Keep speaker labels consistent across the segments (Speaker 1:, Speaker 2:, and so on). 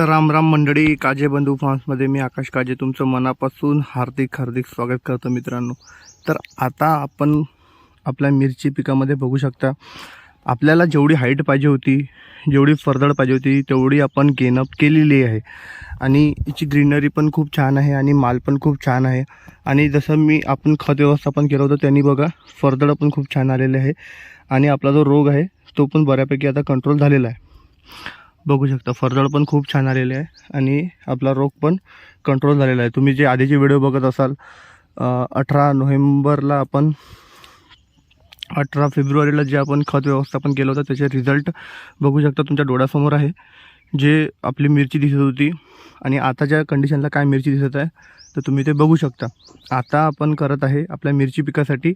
Speaker 1: तर राम राम मंडळी काजे बंधू फार्म्समध्ये मी आकाश काजे तुमचं मनापासून हार्दिक हार्दिक स्वागत करतो मित्रांनो. तर आता आपण आपल्या मिरची पिकामध्ये बघू शकता आपल्याला जेवढी हाईट पाहिजे होती जेवढी फरदड पाहिजे होती तेवढी आपण गेनअप केलेली आहे. आणि याची ग्रीनरी पण खूप छान आहे आणि माल पण खूप छान आहे. आणि जसं मी आपण खत व्यवस्थापन केलं होतं त्यांनी बघा फरदड पण खूप छान आलेले आहे. आणि आपला जो रोग आहे तो पण बऱ्यापैकी आता कंट्रोल झालेला आहे. बघू शकता. फरदळ पण खूप छान आलेले आहे आणि आपला रोग पण कंट्रोल झालेला आहे. तुम्ही जे आधीचे व्हिडिओ बघत असाल अठरा नोव्हेंबरला आपण अठरा फेब्रुवारीला जे आपण खत व्यवस्थापन केलं होतं त्याचे रिझल्ट बघू शकता तुमच्या डोळ्यासमोर आहे. जे आपली मिरची दिसत होती आणि आताच्या कंडिशनला काय मिरची दिसत आहे तर तुम्ही ते बघू शकता. आता आपण करत आहे आपल्या मिरची पिकासाठी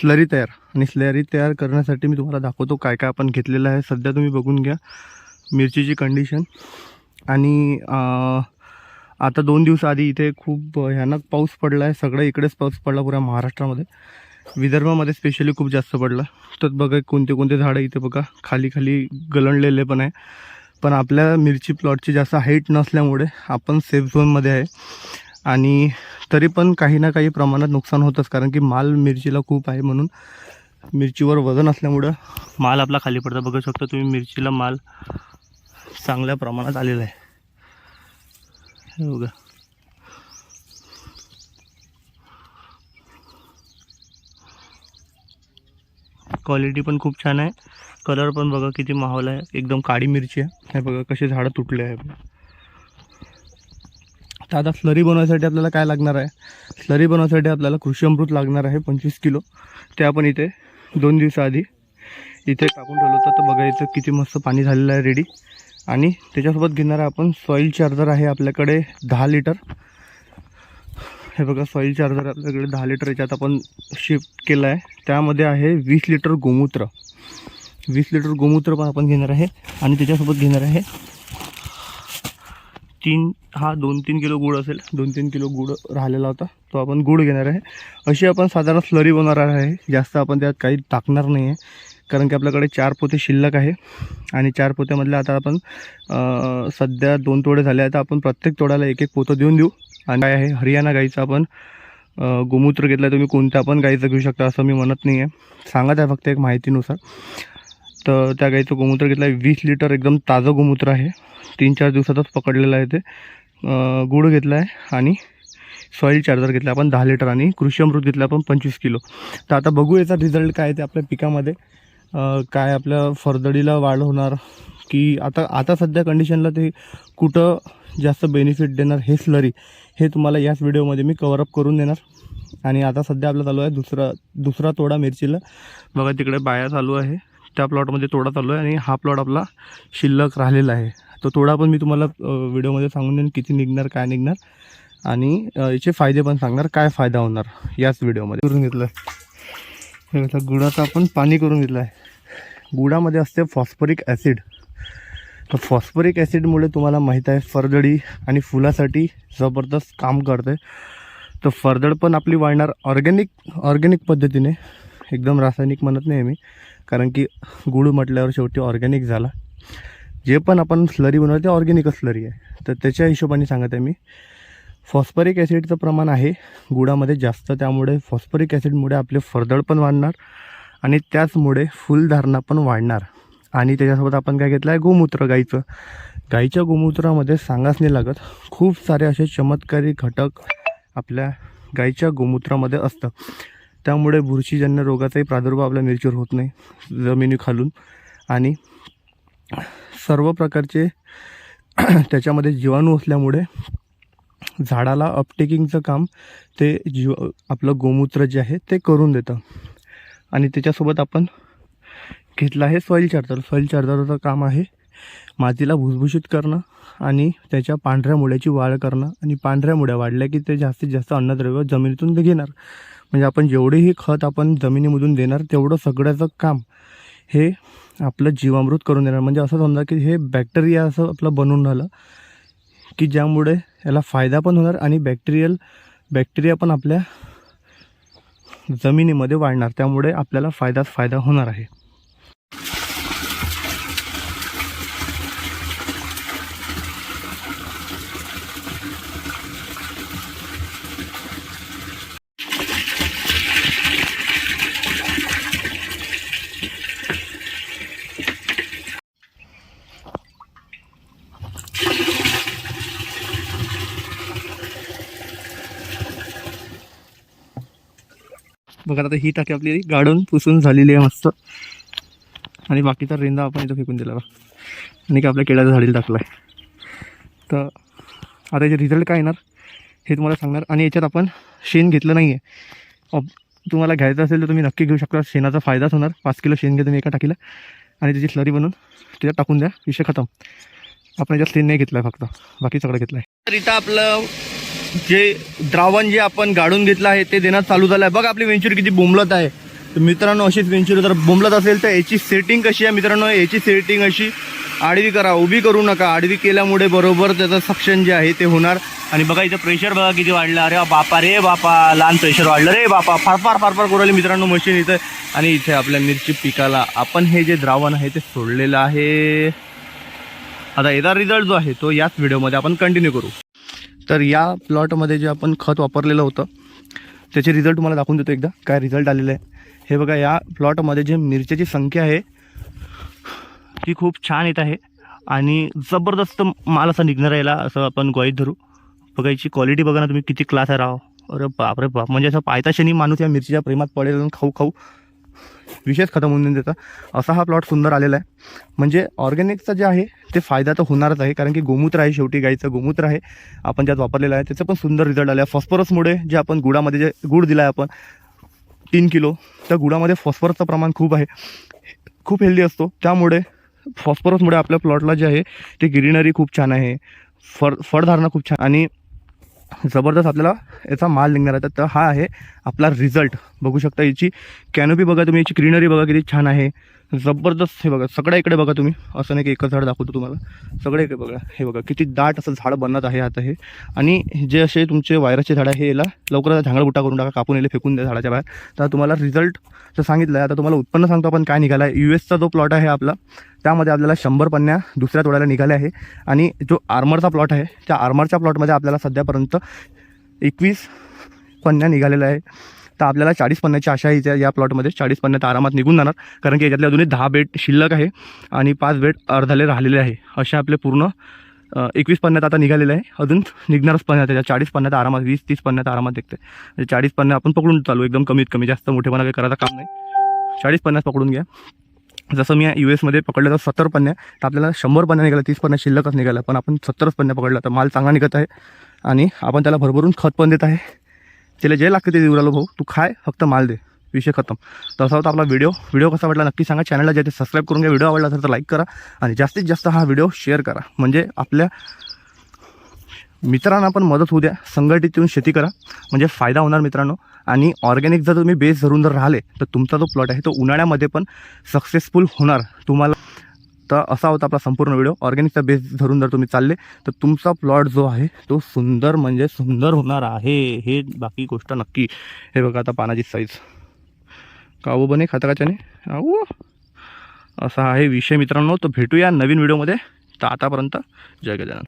Speaker 1: स्लरी तयार. आणि स्लरी तयार करण्यासाठी मी तुम्हाला दाखवतो काय काय आपण घेतलेलं आहे. सध्या तुम्ही बघून घ्या. मिरचीची कंडिशन आणि आता दोन दिवस आधी इथे खूप भयानक पाऊस पडला आहे सगळं इकडेच पाऊस पडला पुऱ्या महाराष्ट्रामध्ये. विदर्भामध्ये स्पेशली खूप जास्त पडला. तर बघा कोणते कोणते झाडं इथे बघा खाली खाली गलंडलेले पण आहे. पण आपल्या मिरची प्लॉटची जास्त हाईट नसल्यामुळे आपण सेफ झोनमध्ये आहे. आणि तरी पण काही ना काही प्रमाणात नुकसान होतंच. कारण की माल मिरचीला खूप आहे म्हणून मिरचीवर वजन असल्यामुळं माल आपला खाली पडतो. बघू शकता तुम्ही मिरचीला माल चांगल्या प्रमाणात आलेलं आहे. हे बघा. क्वालिटी पण खूप छान आहे. कलर पण बघा किती माहोल आहे. एकदम काळी मिरची आहे. हे बघा कसे झाडं तुटले आहे तर आता स्लरी बनवायसाठी आपल्याला काय लागणार आहे? स्लरी बनवायसाठी आपल्याला कृषी अमृत लागणार आहे पंचवीस किलो. ते आपण इथे दोन दिवसाआधी इथे टाकून ठेवलं होतं. तर बघा इथं किती मस्त पाणी झालेलं आहे रेडी आणि त्याच्यासोबत घेणार आपण सॉईल चार्जर आहे आपल्याकडे दहा लिटर हे बघा सॉईल चार्जर आपल्याकडे दहा लिटर याच्यात आपण शिफ्ट केलं आहे त्यामध्ये आहे वीस लिटर गोमूत्र. वीस लिटर गोमूत्र पण आपण घेणार आहे. आणि त्याच्यासोबत घेणार आहे तीन हा दोन तीन किलो गुळ असेल. दोन तीन किलो गुळ राहिलेला होता. तो आपण गुळ घेणार आहे. अशी आपण साधारण स्लरी बनवणार आहे. जास्त आपण त्यात काही टाकणार नाही आहे कारण की आपल्याकडे चार पोते शिल्लक आहे आणि चार पोत्यामधले आता आपण सध्या दोन तोडे झाले आहेत. तर आपण प्रत्येक तोड्याला एक एक पोतं देऊन देऊ. आणि काय आहे हरियाणा गाईचं आपण गोमूत्र घेतलं आहे तुम्ही कोणत्या पण गाईचं घेऊ शकता असं मी म्हणत नाही आहे सांगत आहे फक्त एक माहितीनुसार. तर त्या गाईचं गोमूत्र घेतलं आहे वीस लिटर एकदम ताजं गोमूत्र आहे. तीन चार दिवसातच पकडलेलं आहे ते. गुळ घेतला आहे आणि सॉईल चार्जर घेतला आपण दहा लिटर आणि कृषी अमृत घेतलं आपण पंचवीस किलो. तर आता बघू याचा रिझल्ट काय आहे ते आपल्या पिकामध्ये. काय आपल्या फरदडीला वाढ होणार? की आता आता सध्या कंडिशनला ते कुठं जास्त बेनिफिट देणार हे स्लरी हे तुम्हाला याच व्हिडिओमध्ये मी कवरअप करून देणार. आणि आता सध्या आपला चालू आहे दुसरा दुसरा तोडा मिरचीला. बघा तिकडे बाया चालू आहे. त्या प्लॉटमध्ये तोडा चालू आहे आणि हा प्लॉट आपला शिल्लक राहिलेला आहे. तो तोडा पण मी तुम्हाला व्हिडिओमध्ये सांगून देईन किती निघणार काय निघणार. आणि याचे फायदे पण सांगणार काय फायदा होणार याच व्हिडिओमध्ये करून घेतलं. हे गुळाचं आपण पाणी करून घेतलं आहे. गुळामध्ये असते फॉस्फरिक ॲसिड. तर फॉस्फरिक ॲसिडमुळे तुम्हाला माहीत आहे फरदडी आणि फुलासाठी जबरदस्त काम करते. तर फरदड पण आपली वाढणार ऑर्गॅनिक ऑर्गॅनिक पद्धतीने. एकदम रासायनिक म्हणत नाही मी कारण की गुळ म्हटल्यावर शेवटी ऑर्गॅनिक झाला. जे पण आपण स्लरी बनवतो ते ऑर्गॅनिकच स्लरी आहे. तर त्याच्या हिशोबाने सांगत आहे मी. फॉस्फरिक ॲसिडचं प्रमाण आहे गुळामध्ये जास्त त्यामुळे फॉस्फरिक ॲसिडमुळे आपले फरदळ पण वाढणार आणि त्याचमुळे फुलधारणा पण वाढणार. आणि त्याच्यासोबत आपण काय घेतलं आहे गोमूत्र गाईचं. गाईच्या गोमूत्रामध्ये सांगाच नाही लागत खूप सारे असे चमत्कारी घटक आपल्या गाईच्या गोमूत्रामध्ये असतं. त्यामुळे बुरशीजन्य रोगाचाही प्रादुर्भाव आपल्या मिरचीवर होत नाही जमिनीखालून. आणि सर्व प्रकारचे त्याच्यामध्ये जीवाणू असल्यामुळे झाडाला अपटेकिंगचं काम ते जीव आपलं गोमूत्र जे आहे ते करून देतं. आणि त्याच्यासोबत आपण घेतलं आहे सॉईल चार्जर सॉईल चार्जरचं काम आहे मातीला भुसभुशीत करणं आणि त्याच्या पांढऱ्या मुळ्याची वाढ करणं. आणि पांढऱ्या मुळ्या वाढल्या की ते जास्तीत जास्त अन्नद्रव्य जमिनीतून ते घेणार. म्हणजे आपण जेवढेही खत आपण जमिनीमधून देणार तेवढं सगळ्याचं काम हे आपलं जीवामृत करून देणार. म्हणजे असं समजा की हे बॅक्टेरिया असं आपलं बनवून राहिलं की ज्यामुळे याला फायदा पण होणार आणि बॅक्टेरियल बॅक्टेरिया पण आपल्या जमिनीमध्ये वाढणार. त्यामुळे आपल्याला फायदाच फायदा होणार आहे. बघा आता ही टाकी आपली गाडून पुसून झालेली आहे मस्त. आणि बाकीचा रेंदा आपण इथं फेकून दिला आणि का आपल्या केळ्याच्या झाडीला टाकला आहे तर आता याचे रिझल्ट काय येणार? हे तुम्हाला सांगणार. आणि याच्यात आपण शेण घेतलं नाही आहे तुम्हाला घ्यायचं असेल तर तुम्ही नक्की घेऊ शकता. शेणाचा फायदाच होणार. पाच किलो शेण घ्या तुम्ही एका टाकीला. आणि त्याची स्लरी बनवून त्याच्यात टाकून द्या. विषय खतम. आपण याच्यात शेण नाही घेतलं आहे फक्त. बाकी सगळं घेतलं आहे तर इथं आपलं जे द्रावण जे आपण गाडून घेतलं आहे ते देणं चालू झालं आहे. बघा आपली वेंचूर किती बोंबलत आहे. तर मित्रांनो अशीच वेंचूर जर बोंबलत असेल तर याची सेटिंग कशी आहे मित्रांनो? याची सेटिंग अशी आडवी करा उभी करू नका. आडवी केल्यामुळे बरोबर त्याचं सक्शन जे आहे ते होणार. आणि बघा इथं प्रेशर बघा किती वाढलं. अरे बापा रे बापा लहान प्रेशर वाढलं. रे बापा फार फार फार फार करू मित्रांनो मशीन इथं. आणि इथे आपल्या मिरची पिकाला आपण हे जे द्रावण आहे ते सोडलेलं आहे. आता याचा रिझल्ट जो आहे तो याच व्हिडिओमध्ये आपण कंटिन्यू करू. तर या प्लॉटमध्ये जे आपण खत वापरलेलं होतं त्याचे रिझल्ट तुम्हाला दाखवून देतो एकदा. काय रिझल्ट आलेलं आहे? हे बघा या प्लॉटमध्ये जे मिरच्याची संख्या आहे ती खूप छान येत आहे आणि जबरदस्त माल असा निघणार आहे याला असं आपण ग्वाहीत धरू. बघा याची क्वालिटी बघा ना तुम्ही किती क्लास आहे राव. अरे बापरे बाप. म्हणजे असं पायताशनी माणूस या मिरचीच्या प्रेमात पडेल आणि खाऊ खाऊ विशेष खतम होऊन देता असा हा प्लॉट सुंदर आलेला आहे. म्हणजे ऑर्गॅनिकचा जे आहे ते फायदा तर होणारच आहे. कारण की गोमूत्र आहे शेवटी गाईचं गोमूत्र आहे. आपण ज्यात वापरलेलं आहे त्याचं पण सुंदर रिझल्ट आला आहे. फॉस्फरसमुळे जे आपण गुडामध्ये जे गुड दिला आहे आपण तीन किलो त्या गुडामध्ये फॉस्फरसचं प्रमाण खूप आहे. खूप हेल्दी असतो. त्यामुळे फॉस्फरसमुळे आपल्या प्लॉटला जे आहे ते ग्रीनरी खूप छान आहे. फळ फळधारणा खूप छान आणि जबरदस्त आपल्याला याचा माल निघणार आहे. तर हा आहे आपला रिझल्ट बघू शकता याची कॅनोपी बघा तुम्ही याची ग्रीनरी बघा किती छान आहे. जबरदस्त हे बघा सगळ्या इकडे बघा तुम्ही. असं नाही की एकच झाड दाखवतो तुम्हाला. सगळे इकडे बघा. हे बघा किती दाट असं झाड बनत आहे आता हे. आणि जे असे तुमचे वायरसचे झाड आहे हे याला लवकरच झांगडबुटा करून टाका कापून येले फेकून द्या झाडाच्या बाहेर. तर तुम्हाला रिझल्ट जर सांगितलं आहे आता तुम्हाला उत्पन्न सांगतो आपण काय निघाला आहे यू एसचा जो प्लॉट आहे आपला त्यामध्ये आपल्याला शंभर पन्न्या दुसऱ्या तोड्याला निघाल्या आहे. आणि जो आर्मरचा प्लॉट आहे त्या आर्मरच्या प्लॉटमध्ये आपल्याला सध्यापर्यंत एकवीस पन्न्या निघालेल्या आहे. तर आपल्याला चाळीस पन्नाची आशा आहे या प्लॉटमध्ये चाळीस पन्नात आरामात निघून जाणार. कारण की याच्यातले अजूनही दहा बेड शिल्लक आहे आणि पाच बेड अर्धाले राहिलेले आहे. असे आपले पूर्ण एकवीस पन्नात आता निघालेलं आहे. अजून निघणारच पन्नात त्याच्या चाळीस पन्नात आरामात वीस तीस पन्नात आरामात निघते म्हणजे चाळीस पन्ना आपण पकडून चालू एकदम कमीत कमी. जास्त मोठेपणा काही करायचं काम नाही. चाळीस पन्नास पकडून घ्या. जसं मी यू एसमध्ये पकडलं तर सत्तर पन्न्या तर आपल्याला शंभर पन्न्या निघाला तीस पन्न्या शिल्लकच निघाला. पण आपण सत्तरच पन्न्या पकडला तर माल चांगला निघत आहे. आणि आपण त्याला भरभरून खत पण देत आहे. त्याला जे लागते ते देऊ राहिलो भाऊ. तू खाय फक्त माल दे. विषय खतम. तसा होता आपला व्हिडिओ व्हिडिओ कसा वाटला नक्की सांगा. चॅनलला जे ते सबस्क्राईब करून घ्या. व्हिडिओ आवडला असेल तर लाईक करा आणि जास्तीत जास्त हा व्हिडिओ शेअर करा. म्हणजे आपल्या मित्रांना पण मदत होऊ द्या. संघटित येऊन शेती करा. म्हणजे फायदा होणार मित्रांनो. आणि ऑर्गॅनिक जर तुम्ही बेस धरून जर राहिले तर तुमचा जो प्लॉट आहे तो उन्हाळ्यामध्ये पण सक्सेसफुल होणार. तुम्हाला तर असा होता आपला संपूर्ण व्हिडिओ ऑर्गॅनिकचा बेस धरून जर तुम्ही चालले तर तुमचा प्लॉट जो आहे तो सुंदर म्हणजे सुंदर होणार आहे. हे बाकी गोष्ट नक्की. हे बघा आता पानाची साईज कावू बने खाता काच्याने आऊ. असा आहे विषय मित्रांनो. तर भेटूया नवीन व्हिडिओमध्ये तर आतापर्यंत जय गजानन.